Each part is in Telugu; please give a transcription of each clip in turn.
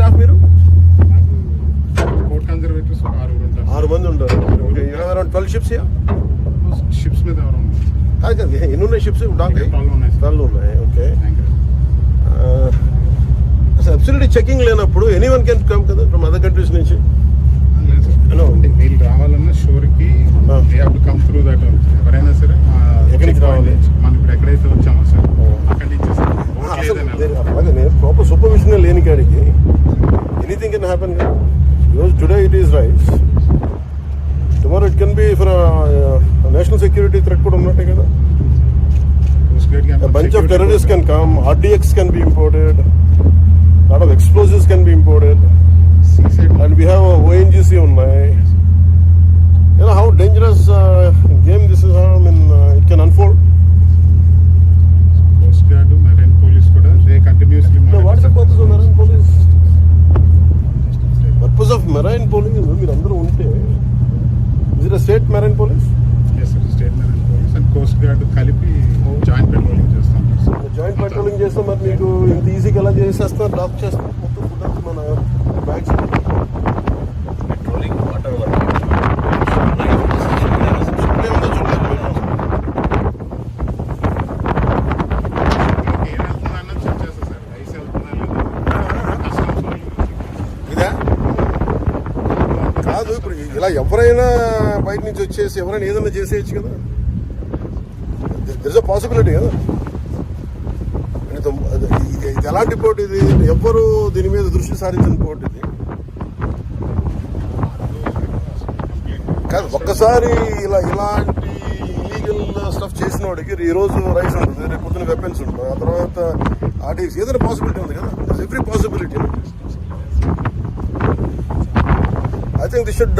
స్టాఫ్ మీరు? కన్జర్వేటర్స్ ఆరు మంది ఉంటారు. అరౌండ్ ట్వెల్వ్ షిప్స్ షిప్స్ మీద కాదు కాదు ఎన్ని ఉన్నాయి షిప్స్ ట్వెల్వ్ ఉన్నాయి ఓకే. అసలు అబ్సల్యూట్లీ చెకింగ్ లేనప్పుడు ఎనీ వన్ కెన్ కమ్ కదా ఫ్రమ్ అదర్ కంట్రీస్ నుంచి? వీళ్ళు రావాలన్నా షోర్కి కమ్ త్రూ దట్ ఎవరైనా సరే ఆ ఎక్కడి నుంచి check point రావాలి? మనం ఇప్పుడు ఎక్కడైతే వచ్చామో సార్ అలాగే నేను ప్రాపర్ సూపర్విజన్ లేని కాడికి ఎనీథింగ్ కెన్ హ్యాపెన్ కదా ఈరోజు today it is rice tomorrow it can be for national security threat కూడా ఉన్నట్టే కదా A bunch of terrorists can come, RDX can be imported, lot of explosives can be imported, and we have a ONGC ఉన్నాయి. You know how dangerous is మీరు అందరూ ఉంటే a state marine police? State marine police and coast guard కలిపి జాయింట్ పెట్రోలింగ్ చేస్తాం జాయింట్ పెట్రోలింగ్ చేస్తే మరి మీకు ఇంత ఈజీగా ఎలా చేసేస్తారు డాక్ చేస్తారు కాదు ఇప్పుడు ఇలా ఎవరైనా బయట నుంచి వచ్చేసి ఎవరైనా ఏదైనా చేసేయచ్చు కదా. దిస్ అ పాసిబిలిటీ కదా. ఇది ఎలాంటి పోటీ ఇది? ఎవ్వరు దీని మీద దృష్టి సారించిన పోటీ ఇది. కాదు ఒక్కసారి ఇలా ఇలాంటి ఇలీగల్ స్టఫ్ చేసిన వాడికి ఈరోజు రైస్ ఉంటుంది రేపు పొద్దున వెపన్స్ ఉంటుంది ఆ తర్వాత ఆర్టీసీ ఏదైనా పాసిబిలిటీ ఉంది కదా every possibility I think this should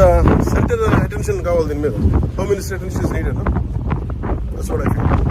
centre attention కావాలి దీని మీద. Home minister attention is needed that's what I feel